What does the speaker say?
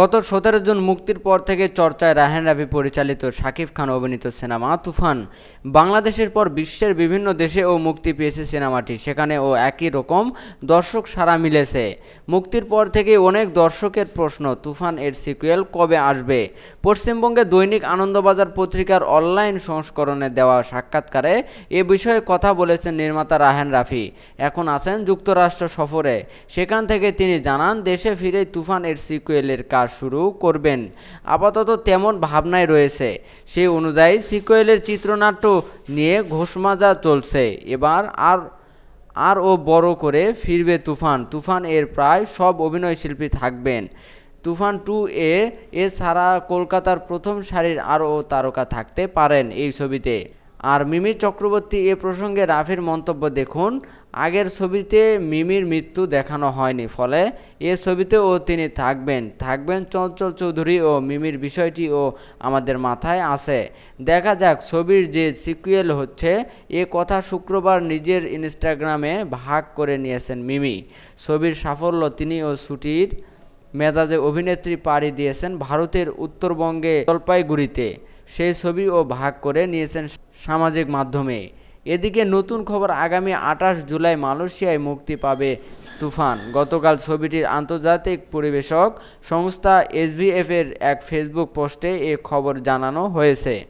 গত সতেরো জন মুক্তির পর থেকে চর্চায় রাহেন রাভি পরিচালিত শাকিব খান অভিনীত সিনেমা তুফান। বাংলাদেশের পর বিশ্বের বিভিন্ন দেশে ও মুক্তি পেয়েছে সিনেমাটি। সেখানে ও একই রকম দর্শক সাড়া মিলেছে। মুক্তির পর থেকে অনেক দর্শকের প্রশ্ন, তুফান এর সিকুয়েল কবে আসবে? পশ্চিমবঙ্গে দৈনিক আনন্দবাজার পত্রিকার অনলাইন সংস্করণে দেওয়া সাক্ষাৎকারে এ বিষয়ে কথা বলেছেন নির্মাতা রাহেন রাফি এখন আছেন যুক্তরাষ্ট্র সফরে। সেখান থেকে তিনি জানান, দেশে ফিরে তুফান এর সিকুয়েলের কাজ শুরু করবেন। আপাতত তেমন ভাবনায় রয়েছে। সেই অনুযায়ী সিকুয়েলের চিত্রনাট্য নিয়ে ঘোষমাজা চলছে, এবার আর আর ও বড় করে ফিরবে তুফান। তুফান এর প্রায় সব অভিনয় শিল্পী থাকবেন। তুফান টু এ এছাড়া কলকাতার প্রথম সারির আরও তারকা থাকতে পারেন এই ছবিতে। আর মিমি চক্রবর্তী এ প্রসঙ্গে রাফির মন্তব্য দেখুন, আগের ছবিতে মিমির মৃত্যু দেখানো হয়নি, ফলে এ ছবিতেও তিনি থাকবেন। থাকবেন চঞ্চল চৌধুরী ও মিমির বিষয়টিও আমাদের মাথায় আছে দেখা যাক ছবির যে সিকুয়েল হচ্ছে, এ কথা শুক্রবার নিজের ইনস্টাগ্রামে ভাগ করে নিয়েছেন মিমি। ছবির সাফল্য তিনি ও ছুটির মেজাজে অভিনেত্রী পাড়ি দিয়েছেন ভারতের উত্তরবঙ্গে জলপাইগুড়িতে। সেই ছবিও ভাগ করে নিয়েছেন সামাজিক মাধ্যমে। এদিকে নতুন খবর, আগামী আঠাশ জুলাই মালয়েশিয়ায় মুক্তি পাবে তুফান। গতকাল ছবিটির আন্তর্জাতিক পরিবেশক সংস্থা এসভিএফের এক ফেসবুক পোস্টে এ খবর জানানো হয়েছে।